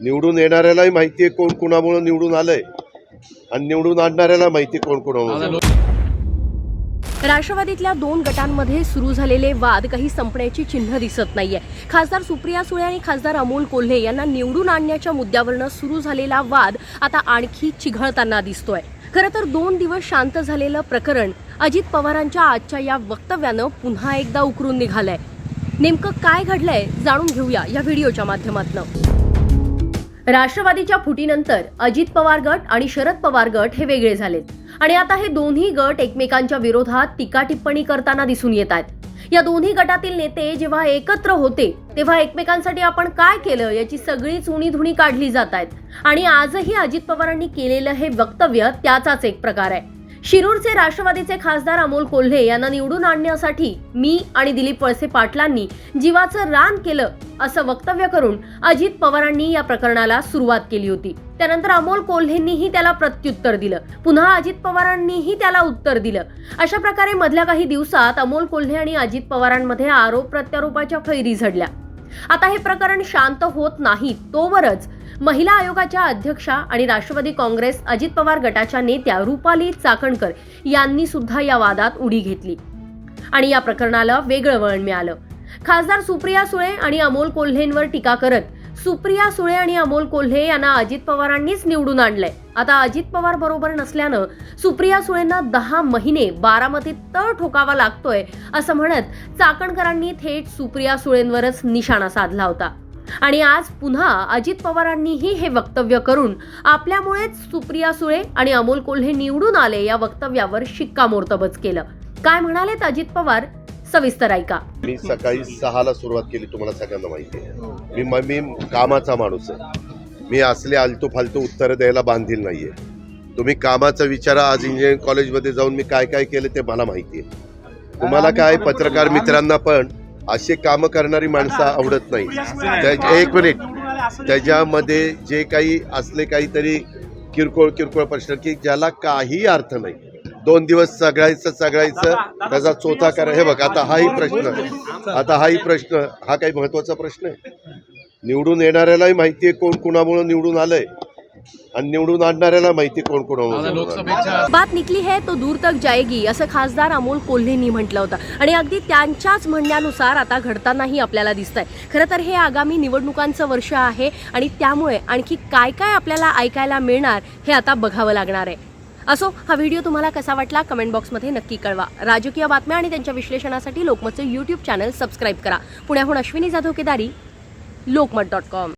निवडून येणाऱ्यालाही माहिती आहे कोण कुणामुळे निवडून आलंय. आणि निवडून आणणाऱ्याला माहिती कोण कोणामुळे राष्ट्रवादीतल्या दोन गटांमध्ये सुरू झालेले वाद काही संपण्याची चिन्ह दिसत नाहीये. खासदार सुप्रिया सुळे आणि खासदार अमोल कोल्हे यांना निवडून आणण्याच्या मुद्द्यावरनं सुरू झालेला वाद आता आणखी चिघळताना दिसतोय. खरं तर दोन दिवस शांत झालेलं प्रकरण अजित पवारांच्या आजच्या या वक्तव्यानं पुन्हा एकदा उकरून निघालंय. नेमकं काय घडलंय जाणून घेऊया या व्हिडिओच्या माध्यमातून. राष्ट्रवादीच्या फुटीनंतर अजित पवार गट आणि शरद पवार गट हे वेगळे झालेत. आणि आता हे दोन्ही गट एकमेकांच्या विरोधात टीका टिप्पणी करताना दिसून येत आहेत. या दोन्ही गटातील नेते जेव्हा एकत्र होते तेव्हा एकमेकांसाठी आपण काय केलं याची सगळीच उणीधुणी काढली जात आहेत. आणि आजही अजित पवारांनी केलेलं हे वक्तव्य त्याचाच एक प्रकार आहे. शिरूरचे राष्ट्रवादीचे खासदार अमोल कोल्हे यांना निवडून आणण्यासाठी मी आणि दिलीप वळसे पाटलांनी जीवाचं रान केलं असं वक्तव्य करून अजित पवारांनी या प्रकरणाला सुरुवात केली होती. त्यानंतर अमोल कोल्हेंनीही त्याला प्रत्युत्तर दिलं. पुन्हा अजित पवारांनीही त्याला उत्तर दिलं. अशा प्रकारे मधल्या काही दिवसात अमोल कोल्हे आणि अजित पवारांमध्ये आरोप प्रत्यारोपाच्या फैरी झडल्या. आता हे प्रकरण शांत होत नाही तोवरच महिला आयोगाच्या अध्यक्षा आणि राष्ट्रवादी काँग्रेस अजित पवार गटाच्या नेत्या रुपाली चाकणकर यांनी सुद्धा या वादात उडी घेतली. आणि या प्रकरणाला वेगळं वळण मिळालं. खासदार सुप्रिया सुळे आणि अमोल कोल्हेंवर टीका करत सुप्रिया सुळे आणि अमोल कोल्हे यांना अजित पवारांनीच निवडून आणलंय. आता अजित पवार बरोबर नसल्यानं सुप्रिया सुळेंना दहा महिने बारामतीत तळ ठोकावा लागतोय असं म्हणत चाकणकरांनी थेट सुप्रिया सुळेंवरच निशाणा साधला होता. आणि आज पुन्हा अजित पवारांनीही हे वक्तव्य करून आपल्यामुळेच सुप्रिया सुळे आणि अमोल कोल्हे निवडून आले या वक्तव्यावर शिक्कामोर्तबच केलं. काय म्हणालेत अजित पवार? सविस्तर ऐका. मी सकाळी सहाला सुरुवात केली तुम्हाला सगळ्यांना माहिती आहे. मी म- मी कामाचा माणूस आहे. मी असले आलतू फालतू उत्तरं द्यायला बांधील नाहीये. तुम्ही कामाचा विचारा आज इंजिनिअरिंग कॉलेजमध्ये जाऊन मी काय काय केलं ते मला माहिती आहे. तुम्हाला काय पत्रकार मित्रांना पण असे काम करणारी माणसं आवडत नाही. त्या- एक मिनिट. त्याच्यामध्ये जे काही असले काहीतरी किरकोळ किरकोळ प्रश्न की ज्याला काही अर्थ नाही. दोन दिवस सगळायचं सगळायचं त्याचा चोथा करा. हे बघ आता हाही प्रश्न. आता हाही प्रश्न. हा काही महत्त्वाचा प्रश्न आहे. निवडून येणाऱ्यालाही माहिती आहे कोण कुणामुळे निवडून आलंय. आणि निवडून आणणाऱ्याला माहिती कोण. लोकसभेच्या बात निकली है तो दूर तक जाएगी असं खासदार अमोल कोल्हेंनी म्हटलं होतं. आणि अगदी त्यांच्याच म्हणण्यानुसार आता घडतानाही आपल्याला दिसतंय. खरं तर हे आगामी निवडणुकांचं वर्ष आहे आणि त्यामुळे आणखी काय काय आपल्याला ऐकायला मिळणार हे आता बघावं लागणार आहे. असो हा व्हिडिओ तुम्हाला कसा वाटला कमेंट बॉक्समध्ये नक्की कळवा. राजकीय बातम्या आणि त्यांच्या विश्लेषणासाठी लोकमतचं यूट्यूब चॅनल सबस्क्राईब करा. पुण्याहून अश्विनी जाधव केदारी लोकमत डॉट कॉम.